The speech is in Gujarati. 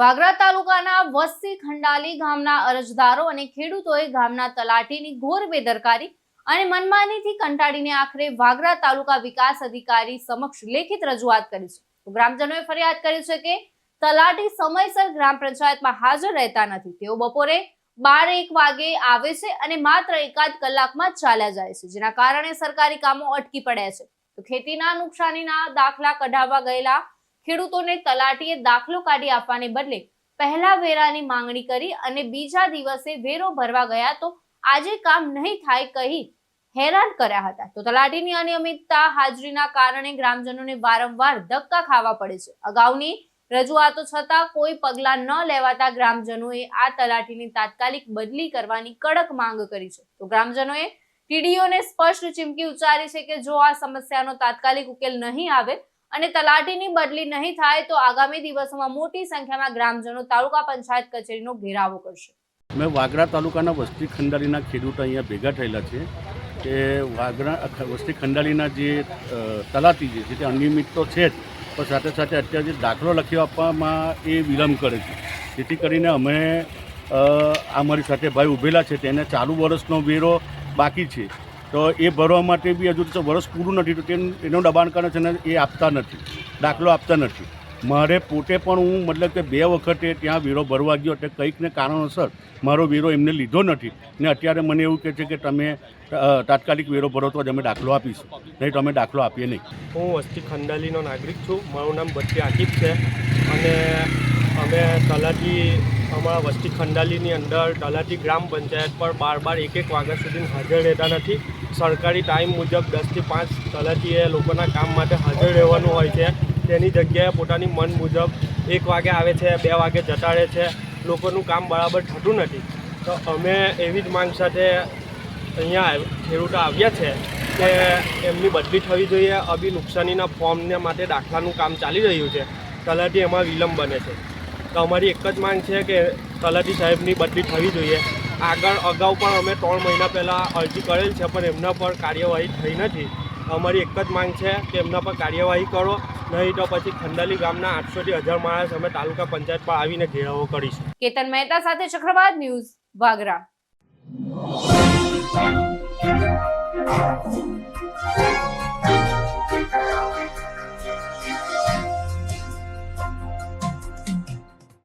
વાગરા તાલુકાના વસ્તી ખંડાલી ગામના અરજદારો અને ખેડૂતોએ ગામના તલાટીની ઘોર બેદરકારી અને મનમાનીથી કંટાળીને આખરે વાગરા તાલુકા વિકાસ અધિકારી સમક્ષ લેખિત રજૂઆત કરી છે. ગ્રામજનોએ ફરિયાદ કરી છે કે તલાટી સમયસર ગ્રામ પંચાયતમાં હાજર રહેતા નથી. તેઓ બપોરે બાર એક વાગે આવે છે અને માત્ર એકાદ કલાકમાં ચાલ્યા જાય છે, જેના કારણે સરકારી કામો અટકી પડ્યા છે. તો ખેતીના નુકસાનીના દાખલા કઢાવવા ગયેલા ખેડૂતોને તલાટીએ દાખલો કાઢી આપવાને બદલે પહેલા વેરાની માંગણી કરી અને બીજા દિવસે વેરો ભરવા ગયા તો આજે કામ નહીં થાય કહી હેરાન કર્યા હતા. તો તલાટીની અનિયમિતતા હાજરીના કારણે ગ્રામજનોને વારંવાર ધક્કા ખાવા પડે છે. અગાઉની રજૂઆતો છતાં કોઈ પગલાં ન લેવાતા ગ્રામજનોએ આ તલાટીની તાત્કાલિક બદલી કરવાની કડક માંગ કરી છે. તો ગ્રામજનોએ ટીડીઓને સ્પષ્ટ ચીમકી ઉચ્ચારી છે કે જો આ સમસ્યાનો તાત્કાલિક ઉકેલ નહીં આવે અને તલાટીની બદલી નહીં થાય તો આગામી દિવસોમાં મોટી સંખ્યામાં ગ્રામજનો તાલુકા પંચાયત કચેરીનો ઘેરાવો કરશે. મેં વાગરા તાલુકાના વસ્તી ખંડાળીના ખેડૂતો અહીંયા ભેગા થયેલા છે કે વાગરા વસ્તી ખંડાળીના જે તલાટી જે છે તે અનિયમિત તો છે જ, પણ સાથે સાથે અત્યારે જે દાખલો લખી આપવામાં એ વિલંબ કરે છે. જેથી કરીને અમે અમારી સાથે ભાઈ ઊભેલા છે, તેને ચાલુ વર્ષનો વેરો બાકી છે. તો એ ભરવા માટે બી હજુ તો વર્ષ પૂરું નથી, તો એનું દબાણ કરે છે ને એ આપતા નથી, દાખલો આપતા નથી. મારે પોતે પણ હું મતલબ કે બે વખતે ત્યાં વેરો ભરવા ગયો એટલે કંઈક ને કારણોસર મારો વેરો એમને લીધો નથી. ને અત્યારે મને એવું કહે છે કે તમે તાત્કાલિક વેરો ભરો તો જ અમે દાખલો આપીશું. નહીં તો અમે દાખલો આપીએ નહીં. હું વસ્તી ખંડાલીનો નાગરિક છું. મારું નામ બચ્ચી આકીબ છે. અને અમે તલાટી, અમારા વસ્તી ખંડાલીની અંદર તલાટી ગ્રામ પંચાયત પર બાર બાર એક એક વાગ્યા સુધી હાજર રહેતા નથી. સરકારી ટાઈમ મુજબ દસથી પાંચ તલાટીએ લોકોના કામ માટે હાજર રહેવાનું હોય છે. તેની જગ્યાએ પોતાની મન મુજબ એક વાગે આવે છે, બે વાગે રહે છે. લોકોનું કામ બરાબર થતું નથી. તો અમે એવી જ માંગ સાથે અહીંયા ખેડૂતો આવ્યા છે કે એમની બદલી થવી જોઈએ. અભી નુકસાનીના ફોર્મને માટે દાખલાનું કામ ચાલી રહ્યું છે. તલાટી એમાં વિલંબ બને છે. તો અમારી એક જ માંગ છે કે તલાટી સાહેબની બદલી થવી જોઈએ. આગળ અગાઉ પણ અમે ત્રણ મહિના પહેલાં અરજી કરેલ છે, પણ એમના પર કાર્યવાહી થઈ નથી. અમારી એક જ માંગ છે કે એમના પર કાર્યવાહી કરો, નહીં તો પછી ખંડાલી ગામના આઠસોથી હજાર માણસ અમે તાલુકા પંચાયત પર આવીને ઘેરાવો કરીશું. કેતન મહેતા સાથે ચક્રવાત ન્યૂઝ વાગરા.